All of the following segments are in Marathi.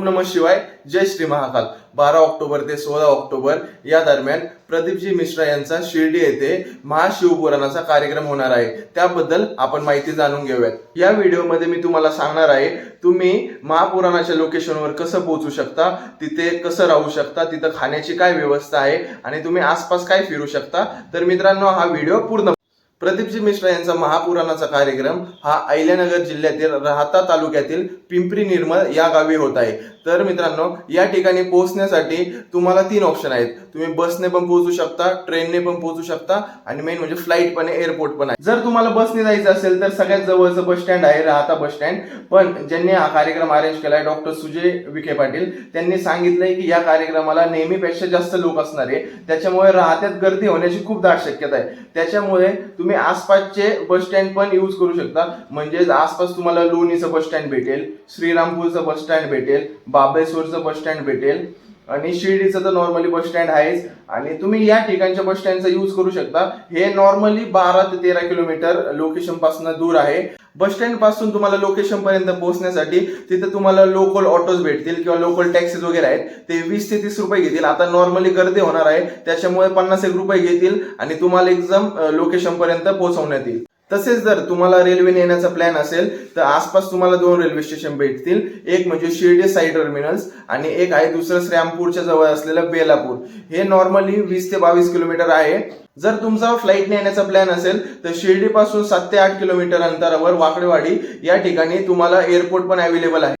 ओम नम शिवाय जय श्री महाकाल. बारा ऑक्टोबर ते सोळा ऑक्टोबर या दरम्यान प्रदीपजी मिश्रा यांचा शिर्डी येथे महाशिवपुराणाचा कार्यक्रम होणार आहे. त्याबद्दल आपण माहिती जाणून घेऊयात. या व्हिडिओमध्ये मी तुम्हाला सांगणार आहे तुम्ही महापुराणाच्या लोकेशनवर कसं पोहोचू शकता तिथे कसं राहू शकता तिथं खाण्याची काय व्यवस्था आहे आणि तुम्ही आसपास काय फिरू शकता. तर मित्रांनो हा व्हिडिओ पूर्ण प्रदीपजी मिश्रा यांचा महापुराणाचा कार्यक्रम हा अहिल्यानगर जिल्ह्यातील राहता तालुक्यातील पिंपरी निर्मळ या गावी होत आहे. तर मित्रांनो या ठिकाणी पोहोचण्यासाठी तुम्हाला तीन ऑप्शन आहेत. तुम्ही बसने पण पोहोचू शकता ट्रेनने पण पोहोचू शकता आणि मेन म्हणजे फ्लाईट पण आहे एअरपोर्ट पण आहे. जर तुम्हाला बसने जायचं असेल तर सगळ्यात जवळचं बस स्टँड आहे राहता बस स्टँड पण ज्यांनी हा कार्यक्रम अरेंज केलाय डॉक्टर सुजय विखे पाटील त्यांनी सांगितलंय की या कार्यक्रमाला नेहमीपेक्षा जास्त लोक असणार आहे. त्याच्यामुळे राहत्यात गर्दी होण्याची खूप दाट शक्यता आहे. त्याच्यामुळे तुम्ही तुम्ही आसपासचे बस स्टँड पण यूज करू शकता. म्हणजेच आसपास तुम्हाला लोणीचं बस स्टँड भेटेल श्रीरामपूरचं बस स्टँड भेटेल बाबेश्वरचं बस स्टँड भेटेल. आणि शिर्डीचं तर नॉर्मली बस स्टँड आहेच. आणि तुम्ही या ठिकाणच्या बस स्टँडचा यूज करू शकता. हे नॉर्मली बारा ते तेरा किलोमीटर लोकेशनपासून दूर आहे. बस स्टँडपासून तुम्हाला लोकेशन पर्यंत पोहोचण्यासाठी तिथे तुम्हाला लोकल ऑटोज भेटतील किंवा लोकल टॅक्सीज वगैरे आहेत. ते वीस ते तीस रुपये घेतील. आता नॉर्मली गर्दी होणार आहे. त्याच्यामुळे पन्नास एक रुपये घेतील आणि तुम्हाला एकदम लोकेशन पर्यंत पोहोचवण्यात येईल. तसेच जर तुम्हाला रेल्वेने येण्याचा प्लॅन असेल तर आसपास तुम्हाला दोन रेल्वे स्टेशन भेटतील. एक म्हणजे शिर्डी साई टर्मिनल्स आणि एक आहे दुसरं श्रीरामपूरच्या जवळ असलेलं बेलापूर. हे नॉर्मली वीस ते बावीस किलोमीटर आहे. जर तुमचा फ्लाईटने येण्याचा प्लॅन असेल तर शिर्डी पासून सात ते आठ किलोमीटर अंतरावर वाकडेवाडी या ठिकाणी तुम्हाला एअरपोर्ट पण अवेलेबल आहे.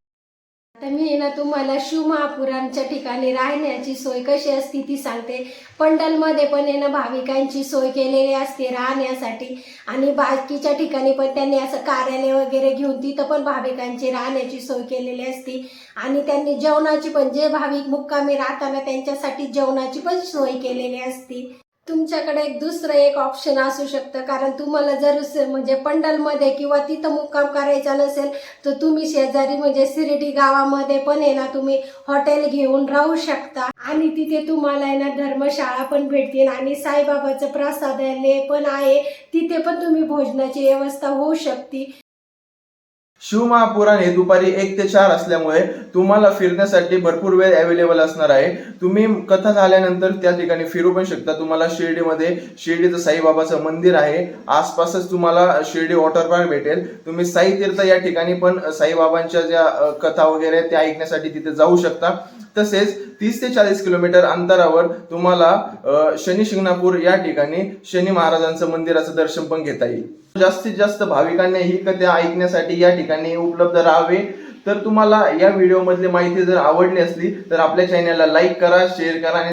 तर मी ना तुम्हाला शिवमहापुरांच्या ठिकाणी राहण्याची सोय कशी असते ती सांगते. पंडलमध्ये पण आहे ना भाविकांची सोय केलेली असते राहण्यासाठी. आणि बाकीच्या ठिकाणी पण त्यांनी असं कार्यालय वगैरे घेऊन तिथं पण भाविकांची राहण्याची सोय केलेली असते. आणि त्यांनी जेवणाची पण जे भाविक मुक्कामी राहताना त्यांच्यासाठी जेवणाची पण सोय केलेली असते. तुमच्याकडे एक दुसरं एक ऑप्शन असू शकतं. कारण तुम्हाला जर म्हणजे पंडलमध्ये किंवा तिथं मुक्काम करायचा नसेल तर तुम्ही शेजारी म्हणजे शिर्डी गावामध्ये पण आहे ना तुम्ही हॉटेल घेऊन राहू शकता. आणि तिथे तुम्हाला आहे ना धर्मशाळा पण भेटतील आणि साईबाबाचं प्रसादालय पण आहे. तिथे पण तुम्ही भोजनाची व्यवस्था होऊ शकते. शिवमहापुराण हे दुपारी एक ते चार असल्यामुळे तुम्हाला फिरण्यासाठी भरपूर वेळ अवेलेबल असणार आहे. तुम्ही कथा झाल्यानंतर त्या ठिकाणी फिरू पण शकता. तुम्हाला शिर्डीमध्ये शिर्डीचं साईबाबाचं मंदिर आहे. आसपासच तुम्हाला शिर्डी वॉटर पार्क भेटेल. तुम्ही साई तीर्थ या ठिकाणी पण साईबाबांच्या ज्या कथा वगैरे त्या ऐकण्यासाठी तिथे जाऊ शकता. तसेच तीस ते चाळीस किलोमीटर अंतरावर तुम्हाला शनि शनी शिंगणापूर या ठिकाणी शनी महाराजांचं मंदिराचं दर्शन पण घेता येईल. जास्तीत जास्त भाविकांनी ही कथा ऐकण्यासाठी या ठिकाणी उपलब्ध राहावे. तर तुम्हाला या व्हिडिओ मधली माहिती जर आवडली असली तर आपल्या चॅनलला लाईक करा शेअर करा